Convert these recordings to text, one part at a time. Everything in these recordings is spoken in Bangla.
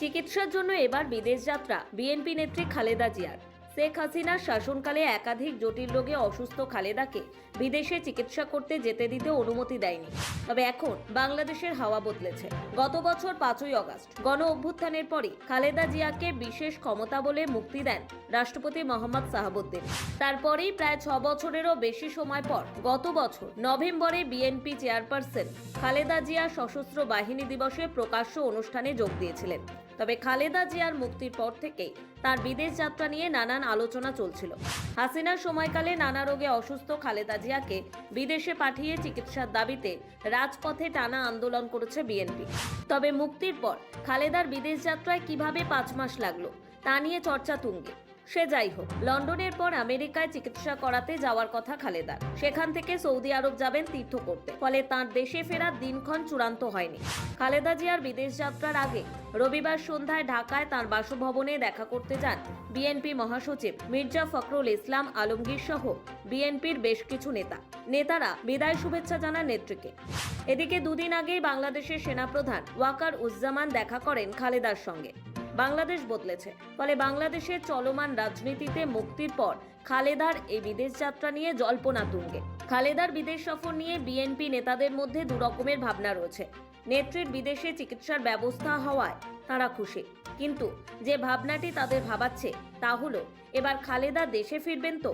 চিকিৎসার জন্য এবার বিদেশ যাত্রা। বিএনপি নেত্রী খালেদা জিয়ার। শেখ হাসিনার শাসনকালে একাধিক জটিল রোগে অসুস্থ খালেদাকে বিদেশে চিকিৎসা করতে যেতে দিতে অনুমতি দেয়নি। তবে এখন বাংলাদেশের হাওয়া বদলেছে। গত বছর পাঁচই অগস্ট গণ অভ্যুত্থানের পরই খালেদা জিয়াকে বিশেষ ক্ষমতা বলে মুক্তি দেন রাষ্ট্রপতি মোহাম্মদ সাহাবুদ্দিন তারপরেই প্রায় ছ বছরেরও বেশি সময় পর গত বছর নভেম্বরে বিএনপি চেয়ারপারসন খালেদা জিয়া সশস্ত্র বাহিনী দিবসে প্রকাশ্য অনুষ্ঠানে যোগ দিয়েছিলেন। তবে খালেদা জিয়ার মুক্তির পর থেকেই তার বিদেশ যাত্রা নিয়ে নানান আলোচনা চলছিল। হাসিনার সময়কালে নানা রোগে অসুস্থ খালেদা জিয়াকে বিদেশে পাঠিয়ে চিকিৎসার দাবিতে রাজপথে টানা আন্দোলন করেছে বিএনপি। তবে মুক্তির পর খালেদার বিদেশ যাত্রায় কীভাবে পাঁচ মাস লাগল, তা নিয়ে চর্চা তুঙ্গে। সে যাই হোক, লন্ডনের পর আমেরিকায় চিকিৎসা করাতে যাওয়ার কথা খালেদার সেখান থেকে সৌদি আরব যাবেন তীর্থ করতে। ফলে তার দেশে ফেরার দিনক্ষণ চূড়ান্ত হয়নি। খালেদা জিয়ার বিদেশ যাত্রার আগে রবিবার সন্ধ্যায় ঢাকায় তার বাসভবনে দেখা করতে যান বিএনপি মহাসচিব মির্জা ফখরুল ইসলাম আলমগীর সহ বিএনপির বেশ কিছু নেতা। নেতারা বিদায় শুভেচ্ছা জানান নেত্রীকে। এদিকে দুদিন আগেই বাংলাদেশের সেনাপ্রধান ওয়াকার উজ্জামান দেখা করেন খালেদার সঙ্গে। বাংলাদেশ বদলেছে। ফলে বাংলাদেশের চলমান রাজনীতিতে মুক্তির পর খালেদার এই বিদেশ যাত্রা নিয়ে জল্পনা তুঙ্গে। খালেদার বিদেশ সফর নিয়ে বিএনপি নেতাদের মধ্যে দুরকমের ভাবনা রয়েছে। নেত্রীর বিদেশে চিকিৎসার ব্যবস্থা হওয়ায় তারা খুশি। কিন্তু যে ভাবনাটি তাদের ভাবাচ্ছে তা হলো, এবার খালেদা দেশে ফিরবেন তো?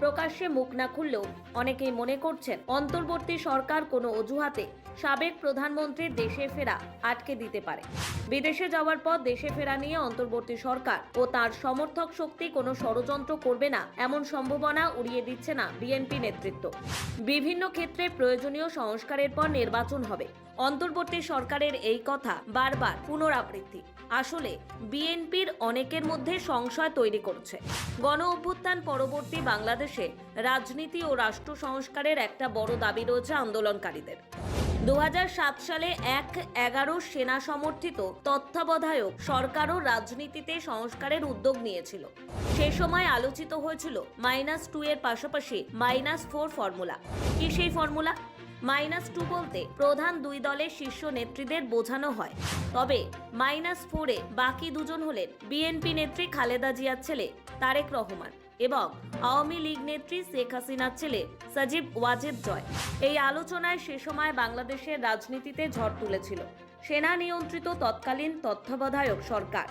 প্রকাশ্যে মুখ না খুললেও অনেকেই মনে করছেন অন্তর্বর্তী সরকার কোনো অজুহাতে সাবেক প্রধানমন্ত্রীর দেশে ফেরা আটকে দিতে পারে। বিদেশে যাওয়ার পর দেশে ফেরা নিয়ে অন্তর্বর্তী সরকার ও তার সমর্থক শক্তি কোনো ষড়যন্ত্র করবে না এমন সম্ভাবনা উড়িয়ে দিচ্ছে না বিএনপি নেতৃত্ব। বিভিন্ন ক্ষেত্রে প্রয়োজনীয় সংস্কারের পর নির্বাচন হবে। অন্তর্বর্তী সরকারের এই কথা বারবার পুনরাবৃত্তি। আসলে বিএনপির অনেকের মধ্যে সংশয় তৈরি করছে। গণ অভ্যুত্থান পরবর্তী বাংলাদেশে রাজনীতি ও রাষ্ট্র সংস্কারের একটা বড় দাবি রয়েছে আন্দোলনকারীদের। দু হাজার সাত সালে এক এগারো সেনা সমর্থিত তত্ত্বাবধায়ক সরকারও রাজনীতিতে সংস্কারের উদ্যোগ নিয়েছিল। সে সময় আলোচিত হয়েছিল মাইনাস টু এর পাশাপাশি মাইনাস ফোর ফর্মুলা। কি সেই ফর্মুলা? মাইনাস টু বলতে প্রধান দুই দলের শীর্ষ নেত্রীদের বোঝানো হয়। তবে মাইনাস ফোরে বাকি দুজন হলেন বিএনপি নেত্রী খালেদা জিয়ার ছেলে তারেক রহমান এবং আওয়ামী লীগ নেত্রী শেখ হাসিনার ছেলে সজীব ওয়াজেদ জয়। এই আলোচনায় সে সময় বাংলাদেশের রাজনীতিতে ঝড় তুলেছিল। সেনা নিয়ন্ত্রিত তৎকালীন তত্ত্বাবধায়ক সরকার।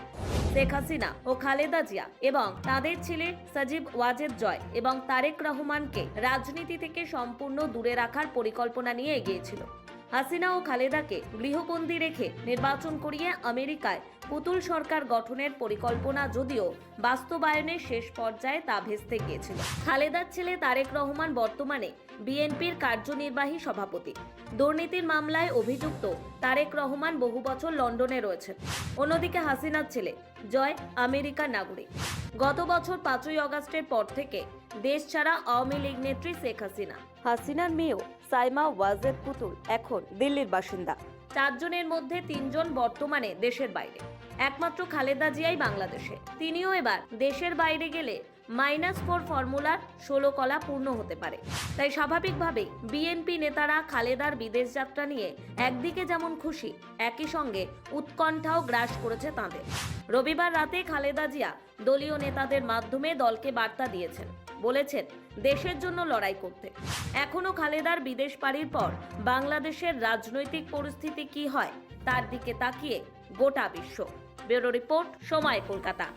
শেখ হাসিনা ও খালেদা জিয়া এবং তাদের ছেলে সজীব ওয়াজেদ জয় এবং তারেক রহমানকে রাজনীতি থেকে সম্পূর্ণ দূরে রাখার পরিকল্পনা নিয়ে এগিয়েছিল। হাসিনা ও খালেদাকে গৃহবন্দী রেখে নির্বাচন করিয়ে আমেরিকায় পুতুল সরকার গঠনের পরিকল্পনা যদিও বাস্তবায়নের শেষ পর্যায়ে তা ভেস্তে গিয়েছিল। খালেদার ছেলে তারেক রহমান বর্তমানে বিএনপির কার্যনির্বাহী সভাপতি। দুর্নীতির মামলায় অভিযুক্ত তারেক রহমান বহু বছর লন্ডনে রয়েছেন। অন্যদিকে হাসিনার ছেলে জয় আমেরিকার নাগরিক। গত বছর পাঁচই অগস্টের পর থেকে দেশ ছাড়া আওয়ামী লীগ নেত্রী শেখ হাসিনা। হাসিনার মেয়েও সাইমা ওয়াজেদ পুতুল, এখন দিল্লির বাসিন্দা। চারজনের মধ্যে তিনজন বর্তমানে দেশের বাইরে। একমাত্র খালেদা জিয়াই বাংলাদেশে। তিনিও এবার দেশের বাইরে গেলে মাইনাস ফোর ফর্মুলার ষোলো কলা পূর্ণ হতে পারে। তাই স্বাভাবিকভাবেই বিএনপি নেতারা খালেদার বিদেশ যাত্রা নিয়ে একদিকে যেমন খুশি, একই সঙ্গে উৎকণ্ঠাও গ্রাস করেছে তাঁদের। রবিবার রাতে খালেদা জিয়া দলীয় নেতাদের মাধ্যমে দলকে বার্তা দিয়েছেন। বলেছেন, দেশের জন্য লড়াই করতে। এখনও খালেদার বিদেশ পাড়ির পর বাংলাদেশের রাজনৈতিক পরিস্থিতি কি হয়, তার দিকে তাকিয়ে গোটা বিশ্ব। ব্যুরো রিপোর্ট সময় কলকাতা।